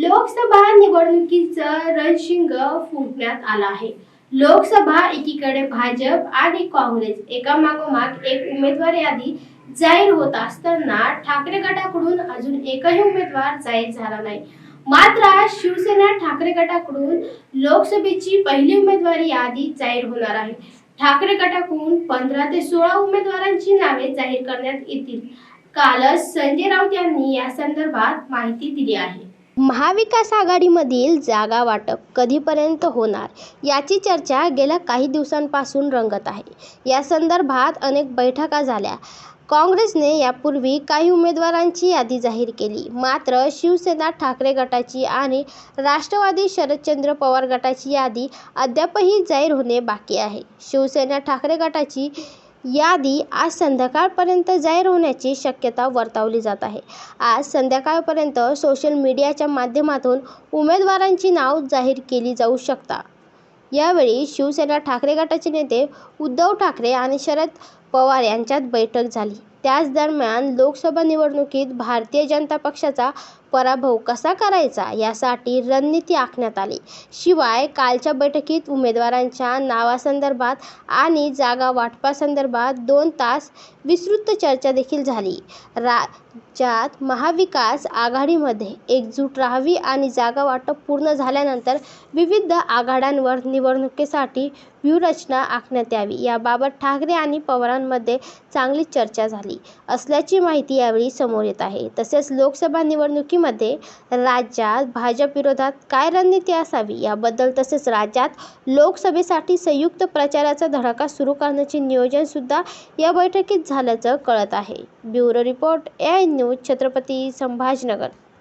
लोकसभा निवडणुकीचं रणशिंग फुंकण्यात आला आहे. लोकसभा एकीकडे भाजप आणि काँग्रेस एकामागोमाग एक उमेदवार यादी जाहीर होत असताना ठाकरे गटाकडून अजून एकही उमेदवार जाहीर झाला नाही. मात्र शिवसेना ठाकरे गटाकडून लोकसभेची पहिली उमेदवारी यादी जाहीर होणार आहे. ठाकरे गटाकडून पंधरा ते सोळा उमेदवारांची नावे जाहीर करण्यात येतील. कालच संजय राऊत यांनी या संदर्भात माहिती दिली आहे. महाविकास आघाडीमधील जागा वाटप कधीपर्यंत होणार याची चर्चा गेल्या काही दिवसांपासून रंगत आहे. या संदर्भात अनेक बैठका झाल्या. काँग्रेसने यापूर्वी काही उमेदवारांची यादी जाहीर केली. मात्र शिवसेना ठाकरे गटाची आणि राष्ट्रवादी शरदचंद्र पवार गटाची यादी अद्यापही जाहीर होणे बाकी आहे. शिवसेना ठाकरे गटाची यादी आज संध्याकाळपर्यंत जाहीर होण्याची शक्यता वर्तवली जात आहे. आज संध्याकाळपर्यंत सोशल मीडियाच्या माध्यमातून उमेदवारांची नाव जाहीर केली जाऊ शकतात यावेळी शिवसेना ठाकरे गटाचे नेते उद्धव ठाकरे आणि शरद पवार यांच्यात बैठक झाली. त्याच दरम्यान लोकसभा निवडणुकीत भारतीय जनता पक्षाचा पराभव कसा करायचा यासाठी रणनीती आखण्यात आली. शिवाय कालच्या बैठकीत उमेदवारांच्या नावासंदर्भात आणि जागा वाटपासंदर्भात दोन तास विस्तृत चर्चा देखील झाली. राज्यात महाविकास आघाडीमध्ये एकजूट राहावी आणि जागा वाटप पूर्ण झाल्यानंतर विविध आघाड्यांवर निवडणुकीसाठी व्यूहरचना आखण्यात यावी याबाबत ठाकरे आणि पवारांमध्ये चांगली चर्चा झाली असल्याची माहिती यावेळी समोर येत आहे. तसेच लोकसभा निवडणुकी निवडणुकीमध्ये राज्यात भाजप विरोधात काय रणनीती असावी? याबद्दल तसेच राज्यात लोकसभेसाठी संयुक्त प्रचाराचा धडाका सुरू करण्याचे नियोजन सुद्धा या बैठकीत झाल्याचं कळत आहे. Bureau report A news Chhatrapati Sambhajinagar.